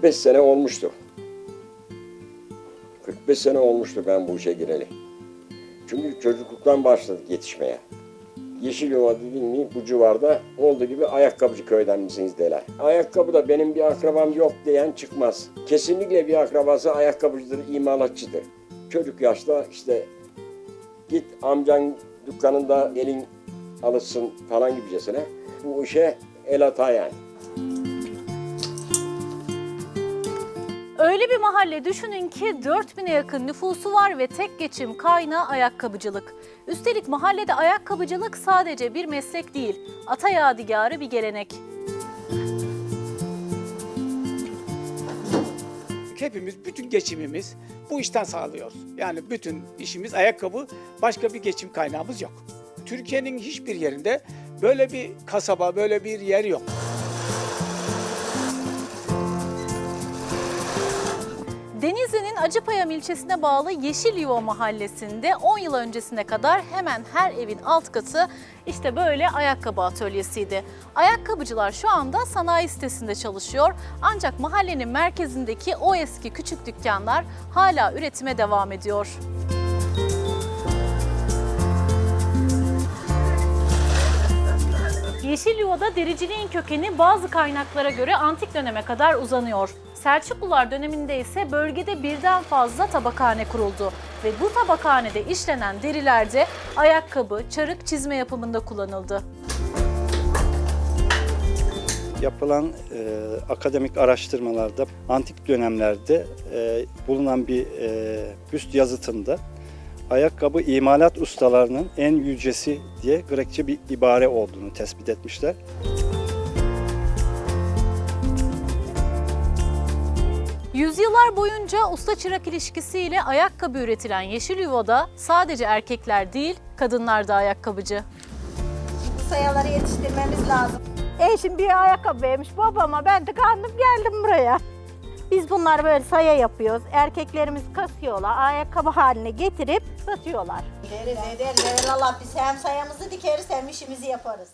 45 sene olmuştur. 45 sene olmuştur ben bu işe gireli. Çünkü çocukluktan başladık yetişmeye. Yeşilyova dedin mi bu civarda olduğu gibi ayakkabıcı köyden misiniz derler. Ayakkabı da benim bir akrabam yok diyen çıkmaz. Kesinlikle bir akrabası ayakkabıcıdır, imalatçıdır. Çocuk yaşta işte git amcan dükkanında elin alışsın falan gibicesine. Bu işe el atar yani. Bir mahalle düşünün ki 4000'e yakın nüfusu var ve tek geçim kaynağı ayakkabıcılık. Üstelik mahallede ayakkabıcılık sadece bir meslek değil, ata yadigarı bir gelenek. Hepimiz bütün geçimimiz bu işten sağlıyoruz. Yani bütün işimiz ayakkabı, başka bir geçim kaynağımız yok. Türkiye'nin hiçbir yerinde böyle bir kasaba, böyle bir yer yok. Acıpayam ilçesine bağlı Yeşilyuva mahallesinde 10 yıl öncesine kadar hemen her evin alt katı işte böyle ayakkabı atölyesiydi. Ayakkabıcılar şu anda sanayi sitesinde çalışıyor ancak mahallenin merkezindeki o eski küçük dükkanlar hala üretime devam ediyor. Yeşilyuva'da dericiliğin kökeni bazı kaynaklara göre antik döneme kadar uzanıyor. Selçuklular döneminde ise bölgede birden fazla tabakhane kuruldu ve bu tabakhanede işlenen deriler de ayakkabı, çarık, çizme yapımında kullanıldı. Yapılan e, akademik araştırmalarda antik dönemlerde e, bulunan bir e, büst yazıtında ayakkabı imalat ustalarının en yücesi diye Grekçe bir ibare olduğunu tespit etmişler. Yüzyıllar boyunca usta çırak ilişkisiyle ayakkabı üretilen Yeşilyuva'da sadece erkekler değil, kadınlar da ayakkabıcı. Bu sayaları yetiştirmemiz lazım. Eşim bir ayakkabı vermiş babama ben de kandım geldim buraya. Biz bunları böyle saya yapıyoruz. Erkeklerimiz kasıyorlar. Ayakkabı haline getirip satıyorlar. Deriz ederiz. Allah biz hem sayamızı dikeriz hem işimizi yaparız.